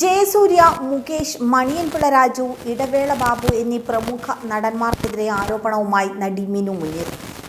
ജയസൂര്യ മുകേഷ് മണിയൻപിള്ള രാജു ഇടവേള ബാബു എന്നീ പ്രമുഖ നടന്മാർക്കെതിരെ ആരോപണവുമായി നടി മിനു മുനീർ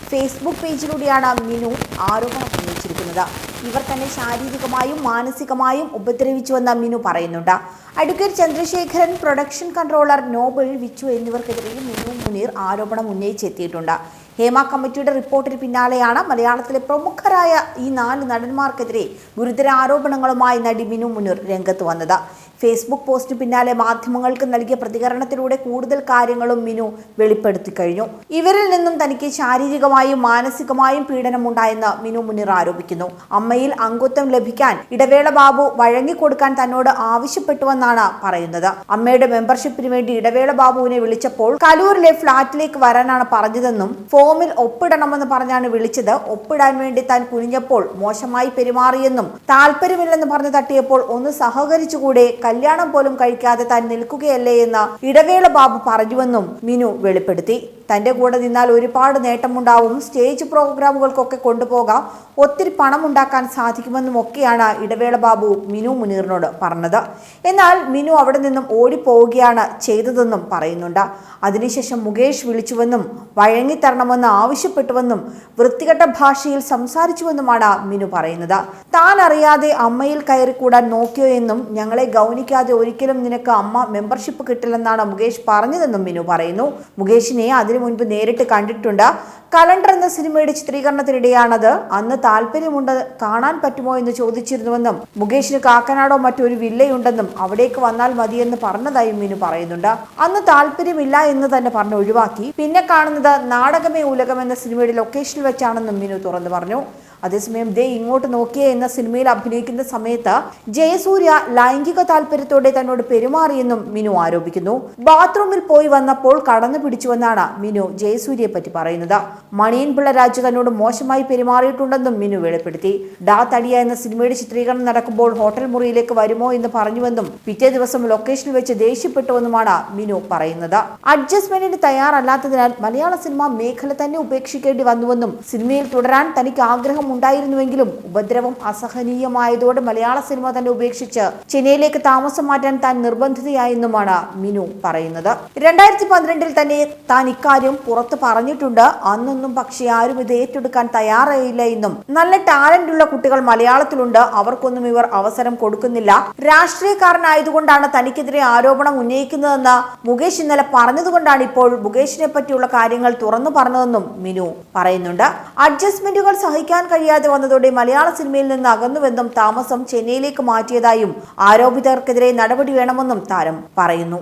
ഫേസ്ബുക്ക് പേജിലൂടെയാണ് മിനു ആരോപണം ഉന്നയിച്ചിരിക്കുന്നത്. ഇവർ തന്നെ ശാരീരികമായും മാനസികമായും ഉപദ്രവിച്ചുവെന്ന് മിനു പറയുന്നുണ്ട്. Advocate Chandrasekharan production controller Noble Vichu എന്നിവർക്കെതിരെയും Minu Muneer ആരോപണം ഉന്നയിച്ചെത്തിയിട്ടുണ്ട്. ഹേമ കമ്മിറ്റിയുടെ റിപ്പോർട്ടിന് പിന്നാലെയാണ് മലയാളത്തിലെ പ്രമുഖരായ ഈ നാല് നടന്മാർക്കെതിരെ ഗുരുതര ആരോപണങ്ങളുമായി നടി മിനു മുനീർ രംഗത്ത് വന്നത്. ഫേസ്ബുക്ക് പോസ്റ്റിന് പിന്നാലെ മാധ്യമങ്ങൾക്ക് നൽകിയ പ്രതികരണത്തിലൂടെ കൂടുതൽ കാര്യങ്ങളും മിനു വെളിപ്പെടുത്തി കഴിഞ്ഞു. ഇവരിൽ നിന്നും തനിക്ക് ശാരീരികമായും മാനസികമായും പീഡനമുണ്ടായെന്ന് മിനു മുനിർ ആരോപിക്കുന്നു. അമ്മയിൽ അംഗത്വം ലഭിക്കാൻ ഇടവേള ബാബു വഴങ്ങിക്കൊടുക്കാൻ തന്നോട് ആവശ്യപ്പെട്ടുവെന്നാണ് പറയുന്നത്. അമ്മയുടെ മെമ്പർഷിപ്പിന് വേണ്ടി ഇടവേള ബാബുവിനെ വിളിച്ചപ്പോൾ കലൂരിലെ ഫ്ളാറ്റിലേക്ക് വരാനാണ് പറഞ്ഞതെന്നും ഫോമിൽ ഒപ്പിടണമെന്ന് പറഞ്ഞാണ് വിളിച്ചത്. ഒപ്പിടാൻ വേണ്ടി താൻ കുനിഞ്ഞപ്പോൾ മോശമായി പെരുമാറിയെന്നും താല്പര്യമില്ലെന്ന് പറഞ്ഞ് തട്ടിയപ്പോൾ ഒന്ന് സഹകരിച്ചുകൂടെ കല്യാണം പോലും കഴിക്കാതെ താൻ നിൽക്കുകയല്ലേ എന്ന് ഇടവേള ബാബു പറഞ്ഞുവെന്നും മിനു വെളിപ്പെടുത്തി. തന്റെ കൂടെ നിന്നാൽ ഒരുപാട് നേട്ടമുണ്ടാവും. സ്റ്റേജ് പ്രോഗ്രാമുകൾക്കൊക്കെ കൊണ്ടുപോകാം. ഒത്തിരി പണം ഉണ്ടാക്കാൻ സാധിക്കുമെന്നും ഒക്കെയാണ് ഇടവേള ബാബു മിനു മുനീറിനോട് പറഞ്ഞത്. എന്നാൽ മിനു അവിടെ നിന്നും ഓടിപ്പോവുകയാണ് ചെയ്തതെന്നും പറയുന്നുണ്ട്. അതിനുശേഷം മുകേഷ് വിളിച്ചുവെന്നും വഴങ്ങിത്തരണമെന്ന് ആവശ്യപ്പെട്ടുവെന്നും വൃത്തികെട്ട ഭാഷയിൽ സംസാരിച്ചുവെന്നുമാണ് മിനു പറയുന്നത്. താൻ അറിയാതെ അമ്മയിൽ കയറിക്കൂടാൻ നോക്കിയോ എന്നും ഞങ്ങളെ ഗൗനിക്കാതെ ഒരിക്കലും നിനക്ക് അമ്മ മെമ്പർഷിപ്പ് കിട്ടില്ലെന്നാണ് മുകേഷ് പറഞ്ഞതെന്നും മിനു പറയുന്നു. മുകേഷിനെ അതിനു മുൻപ് നേരിട്ട് കണ്ടിട്ടുണ്ട്. കലണ്ടർ എന്ന സിനിമയുടെ ചിത്രീകരണത്തിനിടെയാണത്. അന്ന് താല്പര്യമുണ്ട് കാണാൻ പറ്റുമോ എന്ന് ചോദിച്ചിരുന്നുവെന്നും മുകേഷിന് കാക്കനാടോ മറ്റൊരു വില്ലയുണ്ടെന്നും അവിടേക്ക് വന്നാൽ മതിയെന്ന് പറഞ്ഞതായും മിനു പറയുന്നുണ്ട്. അന്ന് താല്പര്യമില്ല എന്ന് തന്നെ പറഞ്ഞ് ഒഴിവാക്കി. പിന്നെ കാണുന്നത് നാടകമേ ഉലകം എന്ന സിനിമയുടെ ലൊക്കേഷനിൽ വെച്ചാണെന്നും മിനു തുറന്നു പറഞ്ഞു. അതേസമയം ദേ ഇങ്ങോട്ട് നോക്കിയ എന്ന സിനിമയിൽ അഭിനയിക്കുന്ന സമയത്ത് ജയസൂര്യ ലൈംഗിക താല്പര്യത്തോടെ തന്നോട് പെരുമാറിയെന്നും മിനു ആരോപിക്കുന്നു. ബാത്റൂമിൽ പോയി വന്നപ്പോൾ കടന്നു പിടിച്ചുവെന്നാണ് മിനു ജയസൂര്യയെ പറ്റി പറയുന്നത്. മണിയൻപിള്ള രാജു തന്നോട് മോശമായി പെരുമാറിയിട്ടുണ്ടെന്നും മിനു വെളിപ്പെടുത്തി. ഡാ തടിയ എന്ന സിനിമയുടെ ചിത്രീകരണം നടക്കുമ്പോൾ ഹോട്ടൽ മുറിയിലേക്ക് വരുമോ എന്ന് പറഞ്ഞുവെന്നും പിറ്റേ ദിവസം ലൊക്കേഷനിൽ വെച്ച് ദേഷ്യപ്പെട്ടുവെന്നുമാണ് മിനു പറയുന്നത്. അഡ്ജസ്റ്റ്മെന്റിന് തയ്യാറല്ലാത്തതിനാൽ മലയാള സിനിമ മേഖല തന്നെ ഉപേക്ഷിക്കേണ്ടി വന്നുവെന്നും സിനിമയിൽ തുടരാൻ തനിക്ക് ആഗ്രഹം ഉണ്ടായിരുന്നുവെങ്കിലും ഉപദ്രവം അസഹനീയമായതോടെ മലയാള സിനിമ തന്നെ ഉപേക്ഷിച്ച് ചെന്നൈയിലേക്ക് താമസം മാറ്റാൻ താൻ നിർബന്ധിതയായെന്നുമാണ് മിനു പറയുന്നത്. രണ്ടായിരത്തി പന്ത്രണ്ടിൽ തന്നെ താൻ ഇക്കാര്യം പുറത്ത് പറഞ്ഞിട്ടുണ്ട്. അന്നൊന്നും പക്ഷേ ആരും ഇത് ഏറ്റെടുക്കാൻ തയ്യാറായില്ല എന്നും. നല്ല ടാലന്റ് ഉള്ള കുട്ടികൾ മലയാളത്തിലുണ്ട്. അവർക്കൊന്നും ഇവർ അവസരം കൊടുക്കുന്നില്ല. രാഷ്ട്രീയക്കാരനായതുകൊണ്ടാണ് തനിക്കെതിരെ ആരോപണം ഉന്നയിക്കുന്നതെന്ന് മുകേഷ് ഇന്നലെ പറഞ്ഞതുകൊണ്ടാണ് ഇപ്പോൾ മുകേഷിനെ പറ്റിയുള്ള കാര്യങ്ങൾ തുറന്നു പറഞ്ഞതെന്നും മിനു പറയുന്നുണ്ട്. അഡ്ജസ്റ്റ്മെന്റുകൾ സഹിക്കാൻ കഴിയാതെ വന്നതോടെ മലയാള സിനിമയിൽ നിന്ന് അകന്നുവെന്നും താമസം ചെന്നൈയിലേക്ക് മാറ്റിയതായും ആരോപിതർക്കെതിരെ നടപടി വേണമെന്നും താരം പറയുന്നു.